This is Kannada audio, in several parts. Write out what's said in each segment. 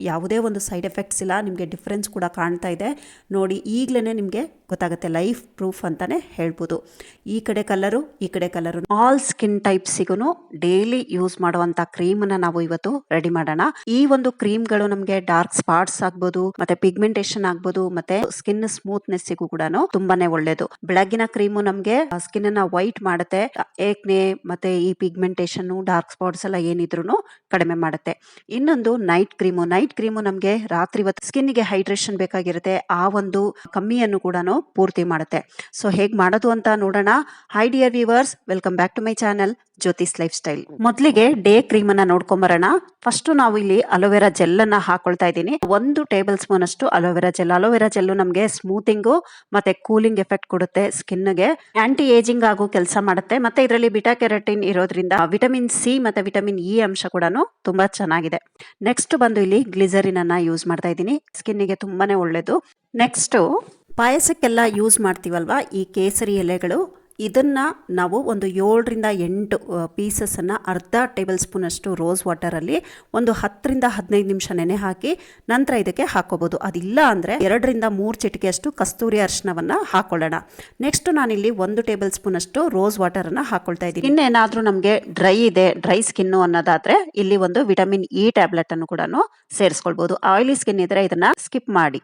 ಯಾವುದೇ ಒಂದು ಸೈಡ್ ಎಫೆಕ್ಟ್ಸ್ ಇಲ್ಲ ನಿಮಗೆ ಡಿಫ್ರೆನ್ಸ್ ಕೂಡ ಕಾಣ್ತಾ ಇದೆ. ನೋಡಿ ಈಗಲೇ ನಿಮಗೆ ಗೊತ್ತಾಗುತ್ತೆ. ಲೈಫ್ ಪ್ರೂಫ್ ಅಂತಾನೆ ಹೇಳ್ಬೋದು. ಈ ಕಡೆ ಕಲರು ಈ ಕಡೆ ಕಲರು ಆಲ್ ಸ್ಕಿನ್ ಟೈಪ್ಸಿಗೂ ಡೈಲಿ ಯೂಸ್ ಮಾಡುವಂತಹ ಕ್ರೀಮ್ನ ನಾವು ಇವತ್ತು ರೆಡಿ ಮಾಡೋಣ. ಈ ಒಂದು ಕ್ರೀಮ್ಗಳು ನಮಗೆ ಡಾರ್ಕ್ ಸ್ಪಾಟ್ಸ್ ಆಗ್ಬೋದು, ಮತ್ತೆ ಪಿಗ್ಮೆಂಟೇಷನ್ ಆಗ್ಬೋದು, ಮತ್ತೆ ಸ್ಕಿನ್ ಸ್ಮೂತ್ನೆಸ್ಸಿಗೂ ಕೂಡ ತುಂಬಾನೇ ಒಳ್ಳೇದು. ಬೆಳಗಿನ ಕ್ರೀಮು ನಮಗೆ ಸ್ಕಿನ್ ಅನ್ನ ವೈಟ್ ಮಾಡುತ್ತೆ. ಏಕ್ನೆ ಮತ್ತೆ ಈ ಪಿಗ್ಮೆಂಟೇಷನ್ ಡಾರ್ಕ್ ಸ್ಪಾಟ್ಸ್ ಎಲ್ಲ ಏನಿದ್ರು ಕಡಿಮೆ ಮಾಡುತ್ತೆ. ಇನ್ನೊಂದು ನೈಟ್ ಕ್ರೀಮು ನೈಟ್ ಕ್ರೀಮು ನಮಗೆ ರಾತ್ರಿ ಹೊತ್ತು ಸ್ಕಿನ್ಗೆ ಹೈಡ್ರೇಷನ್ ಬೇಕಾಗಿರುತ್ತೆ. ಆ ಒಂದು ಕಮ್ಮಿಯನ್ನು ಕೂಡ ಪೂರ್ತಿ ಮಾಡುತ್ತೆ. ಸೊ ಹೇಗ್ ಮಾಡೋದು ಅಂತ ನೋಡೋಣ. Hi dear viewers welcome back to my channel Jyothi's lifestyle ಮೊದಲಿಗೆ ಡೇ ಕ್ರೀಮ್ ಅನ್ನ ನೋಡ್ಕೊಂಬರೋಣ. ಫಸ್ಟ್ ನಾವು ಇಲ್ಲಿ ಅಲೋವೆರಾ ಜೆಲ್ ಅನ್ನ ಹಾಕೊಳ್ತಾ ಇದ್ದೀನಿ. ಒಂದು ಟೇಬಲ್ ಸ್ಪೂನ್ ಅಷ್ಟು aloe vera gel. Aloe vera gel ನಮಗೆ ಸ್ಮೂತಿಂಗು ಮತ್ತೆ ಕೂಲಿಂಗ್ ಎಫೆಕ್ಟ್ ಕೊಡುತ್ತೆ ಸ್ಕಿನ್ಗೆ ಆಂಟಿ ಏಜಿಂಗ್ ಆಗೋ ಕೆಲಸ ಮಾಡುತ್ತೆ. ಮತ್ತೆ ಇದರಲ್ಲಿ ಬಿಟಾ ಕೆರಟಿನ್ ಇರೋದ್ರಿಂದ ವಿಟಮಿನ್ ಸಿ ಮತ್ತೆ ವಿಟಮಿನ್ ಇ ಅಂಶ ಕೂಡ ತುಂಬಾ ಚೆನ್ನಾಗಿದೆ. ನೆಕ್ಸ್ಟ್ ಬಂದು ಇಲ್ಲಿ ಗ್ಲಿಸರಿನ್ ಅನ್ನ ಯೂಸ್ ಮಾಡ್ತಾ ಇದ್ದೀನಿ. ಸ್ಕಿನ್ನಿಗೆ ತುಂಬಾನೇ ಒಳ್ಳೇದು. ನೆಕ್ಸ್ಟ್ ಪಾಯಸಕ್ಕೆಲ್ಲ ಯೂಸ್ ಮಾಡ್ತೀವಲ್ವ? ಈ ಕೇಸರಿ ಎಲೆಗಳು, ಇದನ್ನ ನಾವು ಒಂದು ಏಳರಿಂದ ಎಂಟು ಪೀಸಸನ್ನು ಅರ್ಧ ಟೇಬಲ್ ಸ್ಪೂನಷ್ಟು ರೋಸ್ ವಾಟರಲ್ಲಿ ಒಂದು ಹತ್ತರಿಂದ ಹದಿನೈದು ನಿಮಿಷ ನೆನೆ ಹಾಕಿ ನಂತರ ಇದಕ್ಕೆ ಹಾಕೋಬೋದು. ಅದಿಲ್ಲ ಅಂದರೆ ಎರಡರಿಂದ ಮೂರು ಚಿಟಿಕೆಯಷ್ಟು ಕಸ್ತೂರಿ ಅರಿಶಿನವನ್ನು ಹಾಕೊಳ್ಳೋಣ. ನೆಕ್ಸ್ಟ್ ನಾನಿಲ್ಲಿ ಒಂದು ಟೇಬಲ್ ಸ್ಪೂನಷ್ಟು ರೋಸ್ ವಾಟರನ್ನು ಹಾಕೊಳ್ತಾ ಇದ್ದೀನಿ. ಇನ್ನೇನಾದರೂ ನಮಗೆ ಡ್ರೈ ಇದೆ ಡ್ರೈ ಸ್ಕಿನ್ನು ಅನ್ನೋದಾದರೆ ಇಲ್ಲಿ ಒಂದು ವಿಟಮಿನ್ ಇ ಟ್ಯಾಬ್ಲೆಟನ್ನು ಕೂಡ ಸೇರಿಸ್ಕೊಳ್ಬೋದು. ಆಯಿಲಿ ಸ್ಕಿನ್ ಇದ್ದರೆ ಇದನ್ನು ಸ್ಕಿಪ್ ಮಾಡಿ.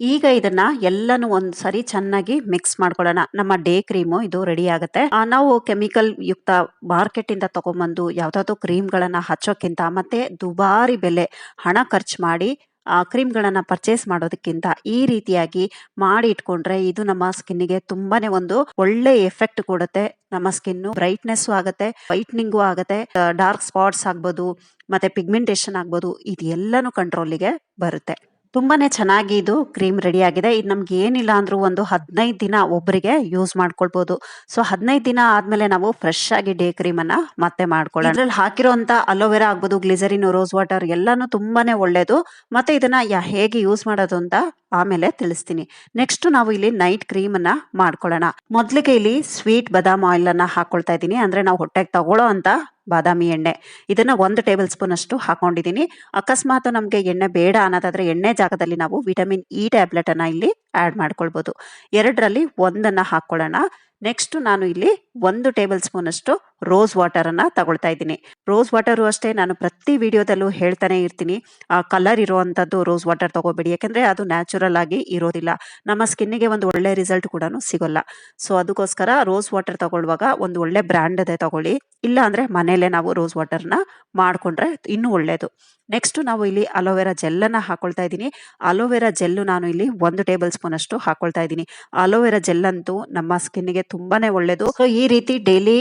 ಈಗ ಇದನ್ನ ಎಲ್ಲಾನು ಒಂದ್ ಸರಿ ಚೆನ್ನಾಗಿ ಮಿಕ್ಸ್ ಮಾಡ್ಕೊಳ್ಳೋಣ. ನಮ್ಮ ಡೇ ಕ್ರೀಮು ಇದು ರೆಡಿ ಆಗುತ್ತೆ. ನಾವು ಕೆಮಿಕಲ್ ಯುಕ್ತ ಮಾರ್ಕೆಟ್ ಇಂದ ತಗೊಂಬಂದು ಯಾವ್ದಾದ್ರು ಕ್ರೀಮ್ಗಳನ್ನ ಹಚ್ಚೋಕ್ಕಿಂತ ಮತ್ತೆ ದುಬಾರಿ ಬೆಲೆ ಹಣ ಖರ್ಚು ಮಾಡಿ, ಆ ಕ್ರೀಮ್ಗಳನ್ನ ಪರ್ಚೇಸ್ ಮಾಡೋದಕ್ಕಿಂತ ಈ ರೀತಿಯಾಗಿ ಮಾಡಿ ಇಟ್ಕೊಂಡ್ರೆ ಇದು ನಮ್ಮ ಸ್ಕಿನ್ನಿಗೆ ತುಂಬಾನೇ ಒಂದು ಒಳ್ಳೆ ಎಫೆಕ್ಟ್ ಕೊಡುತ್ತೆ. ನಮ್ಮ ಸ್ಕಿನ್ ಬ್ರೈಟ್ನೆಸ್ ಆಗುತ್ತೆ ವೈಟ್ನಿಂಗು ಆಗುತ್ತೆ ಡಾರ್ಕ್ ಸ್ಪಾಟ್ಸ್ ಆಗ್ಬೋದು, ಮತ್ತೆ ಪಿಗ್ಮೆಂಟೇಷನ್ ಆಗ್ಬೋದು ಎಲ್ಲಾನು ಕಂಟ್ರೋಲಿಗೆ ಬರುತ್ತೆ. ತುಂಬಾನೇ ಚೆನ್ನಾಗಿ ಇದು ಕ್ರೀಮ್ ರೆಡಿ ಆಗಿದೆ. ಇದು ನಮ್ಗೆ ಏನಿಲ್ಲ ಅಂದ್ರು ಒಂದು ಹದಿನೈದು ದಿನ ಒಬ್ಬರಿಗೆ ಯೂಸ್ ಮಾಡ್ಕೊಳ್ಬಹುದು ಸೊ, ಹದಿನೈದು ದಿನ ಆದ್ಮೇಲೆ ನಾವು ಫ್ರೆಶ್ ಆಗಿ ಡೇ ಕ್ರೀಮ್ ಅನ್ನ ಮತ್ತೆ ಮಾಡ್ಕೊಳ್ಳೋಣ. ಅದ್ರಲ್ಲಿ ಹಾಕಿರೋಂತ ಅಲೋವೆರಾ ಆಗ್ಬೋದು, ಗ್ಲಿಸರಿನ್, ರೋಸ್ ವಾಟರ್ ಎಲ್ಲಾನು ತುಂಬಾನೇ ಒಳ್ಳೇದು. ಮತ್ತೆ ಇದನ್ನ ಹೇಗೆ ಯೂಸ್ ಮಾಡೋದು ಅಂತ ಆಮೇಲೆ ತಿಳಿಸ್ತೀನಿ. ನೆಕ್ಸ್ಟ್ ನಾವು ಇಲ್ಲಿ ನೈಟ್ ಕ್ರೀಮ್ ಅನ್ನ ಮಾಡ್ಕೊಳ್ಳೋಣ. ಮೊದಲಿಗೆ ಇಲ್ಲಿ ಸ್ವೀಟ್ ಬದಾಮ್ ಆಯಿಲ್ ಅನ್ನ ಹಾಕೊಳ್ತಾ ಇದ್ದೀನಿ. ಅಂದ್ರೆ ನಾವು ಹೊಟ್ಟೆಗೆ ತಗೊಳ್ಳೋ ಅಂತ ಬಾದಾಮಿ ಎಣ್ಣೆ. ಇದನ್ನ ಒಂದು ಟೇಬಲ್ ಸ್ಪೂನ್ ಅಷ್ಟು ಹಾಕೊಂಡಿದ್ದೀನಿ. ಅಕಸ್ಮಾತ್ ನಮಗೆ ಎಣ್ಣೆ ಬೇಡ ಅನ್ನೋದಾದ್ರೆ ಎಣ್ಣೆ ಜಾಗದಲ್ಲಿ ನಾವು ವಿಟಮಿನ್ ಇ ಟ್ಯಾಬ್ಲೆಟ್ ಅನ್ನ ಇಲ್ಲಿ ಆಡ್ ಮಾಡ್ಕೊಳ್ಬಹುದು ಎರಡರಲ್ಲಿ ಒಂದನ್ನ ಹಾಕೊಳ್ಳೋಣ. ನೆಕ್ಸ್ಟ್ ನಾನು ಇಲ್ಲಿ ಒಂದು ಟೇಬಲ್ ಸ್ಪೂನ್ ಅಷ್ಟು ರೋಸ್ ವಾಟರ್ ಅನ್ನ ತಗೊಳ್ತಾ ಇದ್ದೀನಿ. ರೋಸ್ ವಾಟರು ಅಷ್ಟೇ ನಾನು ಪ್ರತಿ ವಿಡಿಯೋದಲ್ಲೂ ಹೇಳ್ತಾನೆ ಇರ್ತೀನಿ. ಆ ಕಲರ್ ಇರುವಂತದ್ದು ರೋಸ್ ವಾಟರ್ ತಗೋಬೇಡಿ. ಯಾಕಂದ್ರೆ ಅದು ನ್ಯಾಚುರಲ್ ಆಗಿ ಇರೋದಿಲ್ಲ. ನಮ್ಮ ಸ್ಕಿನ್ನಿಗೆ ಒಂದು ಒಳ್ಳೆ ರಿಸಲ್ಟ್ ಕೂಡ ಸಿಗೋಲ್ಲ. ಸೊ ಅದಕ್ಕೋಸ್ಕರ ರೋಸ್ ವಾಟರ್ ತಗೊಳ್ಳುವಾಗ ಒಂದು ಒಳ್ಳೆ ಬ್ರ್ಯಾಂಡ್ ಅದೇ ತಗೊಳ್ಳಿ. ಇಲ್ಲ ಅಂದರೆ ಮನೆಯಲ್ಲೇ ನಾವು ರೋಸ್ ವಾಟರ್ನ ಮಾಡ್ಕೊಂಡ್ರೆ ಇನ್ನೂ ಒಳ್ಳೇದು. ನೆಕ್ಸ್ಟು ನಾವು ಇಲ್ಲಿ ಅಲೋವೆರಾ ಜೆಲ್ಲನ್ನು ಹಾಕೊಳ್ತಾ ಇದ್ದೀನಿ. ಅಲೋವೆರಾ ಜೆಲ್ಲು ನಾನು ಇಲ್ಲಿ ಒಂದು ಟೇಬಲ್ ಸ್ಪೂನ್ ಅಷ್ಟು ಹಾಕೊಳ್ತಾ ಇದ್ದೀನಿ. ಅಲೋವೆರಾ ಜೆಲ್ ಅಂತೂ ನಮ್ಮ ಸ್ಕಿನ್ನಿಗೆ ತುಂಬಾನೇ ಒಳ್ಳೇದು. ಸೊ ಈ ರೀತಿ daily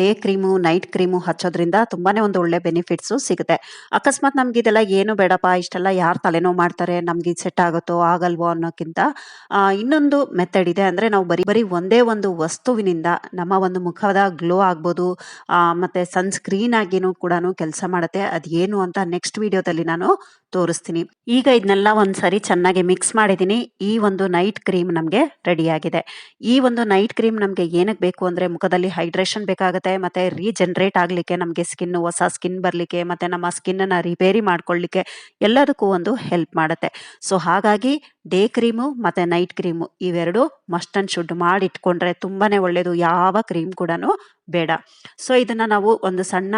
day cream night cream ಹಚ್ಚೋದ್ರಿಂದ ತುಂಬಾನೇ ಒಂದು ಒಳ್ಳೆ ಬೆನಿಫಿಟ್ಸು ಸಿಗುತ್ತೆ. ಅಕಸ್ಮಾತ್ ನಮ್ಗೆ ಇದೆಲ್ಲ ಏನು ಬೇಡಪ್ಪ, ಇಷ್ಟೆಲ್ಲ ಯಾರು ತಲೆನೋವು ಮಾಡ್ತಾರೆ, ನಮ್ಗೆ ಇದು ಸೆಟ್ ಆಗುತ್ತೋ, ಆಗಲ್ವೋ ಅನ್ನೋಕ್ಕಿಂತ ಇನ್ನೊಂದು ಮೆಥಡ್ ಇದೆ. ಅಂದ್ರೆ ನಾವು ಬರೀ ಬರೀ ಒಂದೇ ಒಂದು ವಸ್ತುವಿನಿಂದ ನಮ್ಮ ಒಂದು ಮುಖದ ಗ್ಲೋ ಆಗ್ಬೋದು ಮತ್ತೆ ಸನ್ಸ್ಕ್ರೀನ್ ಆಗಿನೂ ಕೂಡ ಕೆಲಸ ಮಾಡುತ್ತೆ. ಅದೇನು ಅಂತ ನೆಕ್ಸ್ಟ್ ವಿಡಿಯೋದಲ್ಲಿ ನಾನು ತೋರಿಸ್ತೀನಿ. ಈಗ ಇದನ್ನೆಲ್ಲ ಒಂದ್ಸರಿ ಚೆನ್ನಾಗಿ ಮಿಕ್ಸ್ ಮಾಡಿದ್ದೀನಿ. ಈ ಒಂದು ನೈಟ್ ಕ್ರೀಮ್ ನಮಗೆ ರೆಡಿ ಆಗಿದೆ ಈ ಒಂದು ನೈಟ್ ಕ್ರೀಮ್ ನಮಗೆ ಏನಕ್ಕೆ ಬೇಕು ಅಂದರೆ ಮುಖದಲ್ಲಿ ಹೈಡ್ರೇಷನ್ ಬೇಕಾಗುತ್ತೆ, ಮತ್ತೆ ರೀಜನರೇಟ್ ಆಗಲಿಕ್ಕೆ ನಮಗೆ ಸ್ಕಿನ್ ಹೊಸ ಸ್ಕಿನ್ ಬರಲಿಕ್ಕೆ, ಮತ್ತೆ ನಮ್ಮ ಸ್ಕಿನ್ನನ್ನು ರಿಪೇರಿ ಮಾಡ್ಕೊಳ್ಳಿಕ್ಕೆ ಎಲ್ಲದಕ್ಕೂ ಒಂದು ಹೆಲ್ಪ್ ಮಾಡುತ್ತೆ. ಸೊ ಹಾಗಾಗಿ ಡೇ ಕ್ರೀಮು ಮತ್ತು ನೈಟ್ ಕ್ರೀಮು ಇವೆರಡು ಮಸ್ಟ್ ಅಂಡ್ ಶುಡ್ ಮಾಡಿ ಇಟ್ಕೊಂಡ್ರೆ ತುಂಬಾ ಒಳ್ಳೆಯದು ಯಾವ ಕ್ರೀಮ್ ಕೂಡ ಬೇಡ. ಸೊ ಇದನ್ನು ನಾವು ಒಂದು ಸಣ್ಣ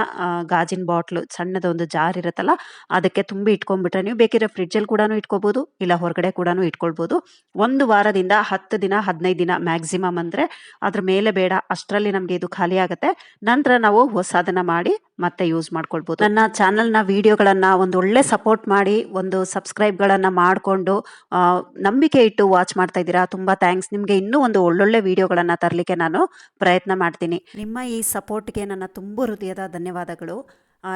ಗಾಜಿನ ಬಾಟ್ಲು ಸಣ್ಣದೊಂದು ಜಾರ್ ಇರುತ್ತಲ್ಲ, ಅದಕ್ಕೆ ತುಂಬಿ ಇಟ್ಕೊಂಡ್ಬಿಟ್ರೆ ನೀವು ಬೇಕಿರೋ ಫ್ರಿಡ್ಜಲ್ಲಿ ಕೂಡ ಇಟ್ಕೋಬಹುದು ಇಲ್ಲ ಹೊರಗಡೆ ಕೂಡ ಇಟ್ಕೊಳ್ಬೋದು. ಒಂದು ವಾರದಿಂದ ಹತ್ತು ದಿನ, ಹದಿನೈದು ದಿನ ಮ್ಯಾಕ್ಸಿಮಮ್ ಅಂದ್ರೆ ಅದ್ರ ಮೇಲೆ ಬೇಡ, ಅಷ್ಟರಲ್ಲಿ ನಮಗೆ ಇದು ಖಾಲಿ ಆಗುತ್ತೆ. ನಂತರ ನಾವು ಹೊಸದನ್ನ ಮಾಡಿ ಮತ್ತೆ ಯೂಸ್ ಮಾಡ್ಕೊಳ್ಬೋದು. ನನ್ನ ಚಾನಲ್ನ ವಿಡಿಯೋಗಳನ್ನ ಒಂದು ಒಳ್ಳೆ ಸಪೋರ್ಟ್ ಮಾಡಿ, ಒಂದು ಸಬ್ಸ್ಕ್ರೈಬ್ಗಳನ್ನು ಮಾಡಿಕೊಂಡು ನಂಬಿಕೆ ಇಟ್ಟು ವಾಚ್ ಮಾಡ್ತಾ ಇದ್ದೀರಾ, ತುಂಬಾ ಥ್ಯಾಂಕ್ಸ್ ನಿಮಗೆ ಇನ್ನೂ ಒಂದು ಒಳ್ಳೊಳ್ಳೆ ವಿಡಿಯೋಗಳನ್ನ ತರಲಿಕ್ಕೆ ನಾನು ಪ್ರಯತ್ನ ಮಾಡ್ತೀನಿ. ನಿಮ್ಮ ಈ ಸಪೋರ್ಟ್ಗೆ ನನ್ನ ತುಂಬ ಹೃದಯದ ಧನ್ಯವಾದಗಳು.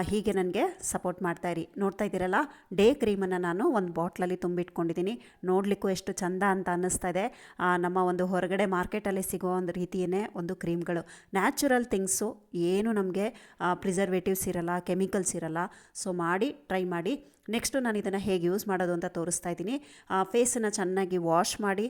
ಹೀಗೆ ನನಗೆ ಸಪೋರ್ಟ್ ಮಾಡ್ತಾ ಇರಿ. ನೋಡ್ತಾ ಇದ್ದೀರಲ್ಲ, ಡೇ ಕ್ರೀಮನ್ನು ನಾನು ಒಂದು ಬಾಟ್ಲಲ್ಲಿ ತುಂಬಿಟ್ಕೊಂಡಿದ್ದೀನಿ. ನೋಡಲಿಕ್ಕೂ ಎಷ್ಟು ಚಂದ ಅಂತ ಅನ್ನಿಸ್ತಾ ಇದೆ. ನಮ್ಮ ಒಂದು ಹೊರಗಡೆ ಮಾರ್ಕೆಟಲ್ಲಿ ಸಿಗೋ ಒಂದು ರೀತಿಯೇ ಒಂದು ಕ್ರೀಮ್ಗಳು. ನ್ಯಾಚುರಲ್ ಥಿಂಗ್ಸು ಏನು ನಮಗೆ ಪ್ರಿಸರ್ವೇಟಿವ್ಸ್ ಇರಲ್ಲ, ಕೆಮಿಕಲ್ಸ್ ಇರಲ್ಲ. ಸೊ, ಮಾಡಿ, ಟ್ರೈ ಮಾಡಿ. ನೆಕ್ಸ್ಟು ನಾನು ಇದನ್ನು ಹೇಗೆ ಯೂಸ್ ಮಾಡೋದು ಅಂತ ತೋರಿಸ್ತಾ ಇದ್ದೀನಿ. ಫೇಸನ್ನು ಚೆನ್ನಾಗಿ ವಾಶ್ ಮಾಡಿ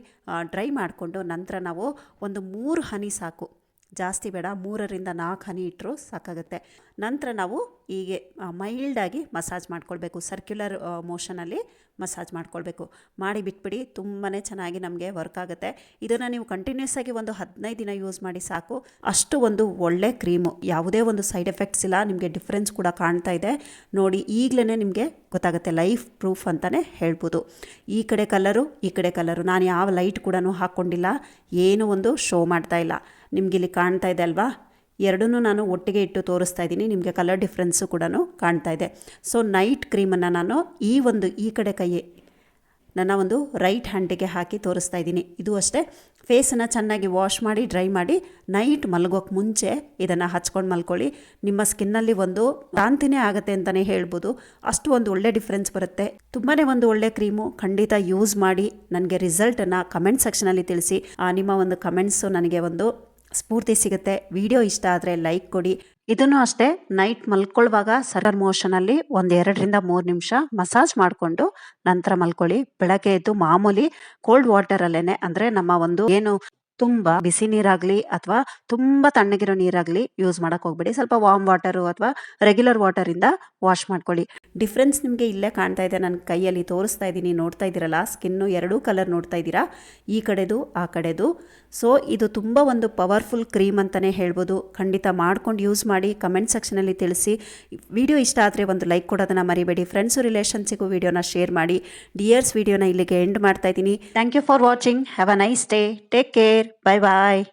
ಡ್ರೈ ಮಾಡಿಕೊಂಡು ನಂತರ ನಾವು ಒಂದು ಮೂರು ಹನಿ ಸಾಕು. ಜಾಸ್ತಿ ಬೇಡ, ಮೂರರಿಂದ ನಾಲ್ಕು ಹನಿ ಇಟ್ಟರು ಸಾಕಾಗುತ್ತೆ. ನಂತರ ನಾವು ಹೀಗೆ ಮೈಲ್ಡಾಗಿ ಮಸಾಜ್ ಮಾಡ್ಕೊಳ್ಬೇಕು ಸರ್ಕ್ಯುಲರ್ ಮೋಷನಲ್ಲಿ ಮಸಾಜ್ ಮಾಡ್ಕೊಳ್ಬೇಕು. ಮಾಡಿ ಬಿಟ್ಬಿಡಿ ತುಂಬಾ ಚೆನ್ನಾಗಿ ನಮಗೆ ವರ್ಕ್ ಆಗುತ್ತೆ. ಇದನ್ನು ನೀವು ಕಂಟಿನ್ಯೂಸ್ ಆಗಿ ಒಂದು ಹದಿನೈದು ದಿನ ಯೂಸ್ ಮಾಡಿ ಸಾಕು. ಅಷ್ಟು ಒಂದು ಒಳ್ಳೆ ಕ್ರೀಮು ಯಾವುದೇ ಒಂದು ಸೈಡ್ ಎಫೆಕ್ಟ್ಸ್ ಇಲ್ಲ, ನಿಮಗೆ ಡಿಫ್ರೆನ್ಸ್ ಕೂಡ ಕಾಣ್ತಾ ಇದೆ. ನೋಡಿ ಈಗಲೇ ನಿಮಗೆ ಗೊತ್ತಾಗುತ್ತೆ ಲೈಫ್ ಪ್ರೂಫ್ ಅಂತಲೇ ಹೇಳ್ಬೋದು. ಈ ಕಡೆ ಕಲರು ಈ ಕಡೆ ಕಲರು ನಾನು ಯಾವ ಲೈಟ್ ಕೂಡ ಹಾಕ್ಕೊಂಡಿಲ್ಲ ಏನು ಒಂದು ಶೋ ಮಾಡ್ತಾ ಇಲ್ಲ. ನಿಮ್ಗೆ ಇಲ್ಲಿ ಕಾಣ್ತಾ ಇದೆ ಅಲ್ವಾ? ಎರಡನ್ನೂ ನಾನು ಒಟ್ಟಿಗೆ ಇಟ್ಟು ತೋರಿಸ್ತಾ ಇದ್ದೀನಿ. ನಿಮಗೆ ಕಲರ್ ಡಿಫ್ರೆನ್ಸು ಕೂಡ ಕಾಣ್ತಾ ಇದೆ. ಸೊ ನೈಟ್ ಕ್ರೀಮನ್ನು ನಾನು ಈ ಒಂದು ಈ ಕಡೆ ಕೈ ನನ್ನ ಒಂದು ರೈಟ್ ಹ್ಯಾಂಡಿಗೆ ಹಾಕಿ ತೋರಿಸ್ತಾ ಇದ್ದೀನಿ. ಇದು ಅಷ್ಟೇ. ಫೇಸನ್ನು ಚೆನ್ನಾಗಿ ವಾಶ್ ಮಾಡಿ ಡ್ರೈ ಮಾಡಿ ನೈಟ್ ಮಲಗೋಕ್ಕೆ ಮುಂಚೆ ಇದನ್ನು ಹಚ್ಕೊಂಡು ಮಲ್ಕೊಳ್ಳಿ. ನಿಮ್ಮ ಸ್ಕಿನ್ನಲ್ಲಿ ಒಂದು ಕಾಂತಿನೇ ಆಗುತ್ತೆ ಅಂತಲೇ ಹೇಳ್ಬೋದು. ಅಷ್ಟು ಒಂದು ಒಳ್ಳೆ ಡಿಫ್ರೆನ್ಸ್ ಬರುತ್ತೆ. ತುಂಬಾ ಒಂದು ಒಳ್ಳೆ ಕ್ರೀಮು ಖಂಡಿತ ಯೂಸ್ ಮಾಡಿ. ನನಗೆ ರಿಸಲ್ಟನ್ನು ಕಮೆಂಟ್ ಸೆಕ್ಷನಲ್ಲಿ ತಿಳಿಸಿ. ನಿಮ್ಮ ಒಂದು ಕಮೆಂಟ್ಸು ನನಗೆ ಒಂದು ಸ್ಫೂರ್ತಿ ಸಿಗುತ್ತೆ. ವಿಡಿಯೋ ಇಷ್ಟ ಆದರೆ ಲೈಕ್ ಕೊಡಿ. ಇದನ್ನು ಅಷ್ಟೇ ನೈಟ್ ಮಲ್ಕೊಳ್ಳುವಾಗ ಸಡನ್ ಮೋಷನಲ್ಲಿ ಒಂದು ಎರಡರಿಂದ ಮೂರು ನಿಮಿಷ ಮಸಾಜ್ ಮಾಡಿಕೊಂಡು ನಂತರ ಮಲ್ಕೊಳ್ಳಿ. ಬೆಳಗ್ಗೆ ಎದ್ದು ಮಾಮೂಲಿ ಕೋಲ್ಡ್ ವಾಟರಲ್ಲೇ ಅಂದರೆ ನಮ್ಮ ಒಂದು ಏನು ತುಂಬ ಬಿಸಿ ನೀರಾಗ್ಲಿ ಅಥವಾ ತುಂಬಾ ತಣ್ಣಗಿರೋ ನೀರಾಗ್ಲಿ ಯೂಸ್ ಮಾಡಕ್ ಹೋಗ್ಬೇಡಿ. ಸ್ವಲ್ಪ ವಾರ್ಮ್ ವಾಟರು ಅಥವಾ ರೆಗ್ಯುಲರ್ ವಾಟರ್ ಇಂದ ವಾಶ್ ಮಾಡ್ಕೊಳ್ಳಿ. ಡಿಫ್ರೆನ್ಸ್ ನಿಮಗೆ ಇಲ್ಲೇ ಕಾಣ್ತಾ ಇದೆ. ನನ್ನ ಕೈಯಲ್ಲಿ ತೋರಿಸ್ತಾ ಇದ್ದೀನಿ. ನೋಡ್ತಾ ಇದ್ದೀರಲ್ಲ ಸ್ಕಿನ್ನು ಎರಡೂ ಕಲರ್ ನೋಡ್ತಾ ಇದ್ದೀರಾ? ಈ ಕಡೆದು, ಆ ಕಡೆದು. ಸೊ ಇದು ತುಂಬ ಒಂದು ಪವರ್ಫುಲ್ ಕ್ರೀಮ್ ಅಂತಲೇ ಹೇಳ್ಬೋದು. ಖಂಡಿತ ಮಾಡ್ಕೊಂಡು ಯೂಸ್ ಮಾಡಿ ಕಮೆಂಟ್ ಸೆಕ್ಷನಲ್ಲಿ ತಿಳಿಸಿ. ವಿಡಿಯೋ ಇಷ್ಟ ಆದರೆ ಒಂದು ಲೈಕ್ ಕೊಡೋದನ್ನ ಮರಿಬೇಡಿ. ಫ್ರೆಂಡ್ಸು ರಿಲೇಷನ್ಸಿಗೂ ವಿಡಿಯೋನ ಶೇರ್ ಮಾಡಿ. ಡಿಯರ್ಸ್ ವಿಡಿಯೋನ ಇಲ್ಲಿಗೆ ಎಂಡ್ ಮಾಡ್ತಾ ಇದ್ದೀನಿ. Thank you for watching have a nice day take care Bye bye.